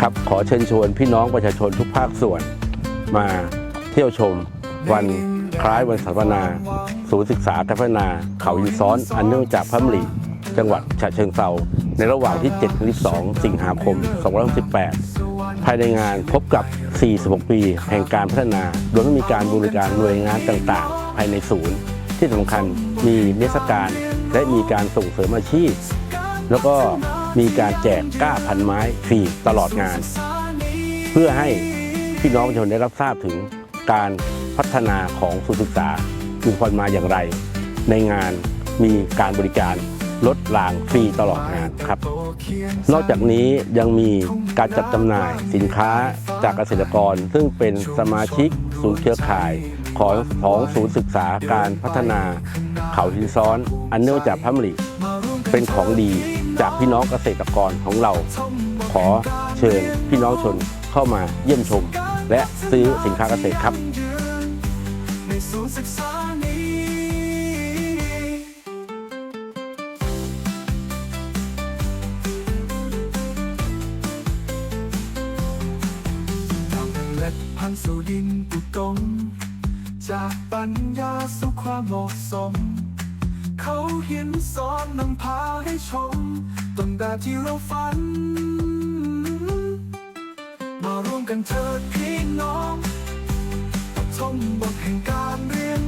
ครับขอเชิญชวนพี่น้องประชาชนทุกภาคส่วน มาเที่ยวชมวันคล้ายวันสถาปนา ศูนย์ศึกษาการพัฒนาเขาหินซ้อน อันเนื่องจากพระมริจังหวัดฉะเชิงเซาในระหว่างที่ 7-2 สิงหาคม 2568 ภายในงานพบกับ 46 ปี แห่งการพัฒนา โดยไม่มีการบริการหน่วยงานต่างๆ ภายในศูนย์ ที่สำคัญมีนิทศการและมีการส่งเสริมอาชีพ แล้วก็ มีการแจกก้าพันไม้ฟรีตลอดงาน เพื่อให้พี่น้องประชาชนได้รับทราบถึงการพัฒนาของสุศึกษามีความมาอย่างไร ในงานมีการบริการลดรางฟรีตลอดงานครับ นอกจากนี้ยังมีการจัดจำหน่ายสินค้าจากเกษตรกร ซึ่งเป็นสมาชิกศูนย์เครือข่ายของของศูนย์ศึกษาการพัฒนาเขาหินซ้อน อันเนื่องจากพระมริเป็นของดี จากพี่น้องเกษตรกรของเรา ขอเชิญพี่น้องชนเข้ามาเยี่ยมชม และซื้อสินค้าเกษตรครับในศูนย์ศึกษานี้ทำให้เล็ดพันสู่ดินอุดมจากปัญญาสู่ความเหมาะสม ขาเห็นสอนนำพาให้ชมต้นแบบที่เราฝัน มาร่วมกันเถิดพี่น้องปฐมบทแห่งการเรียน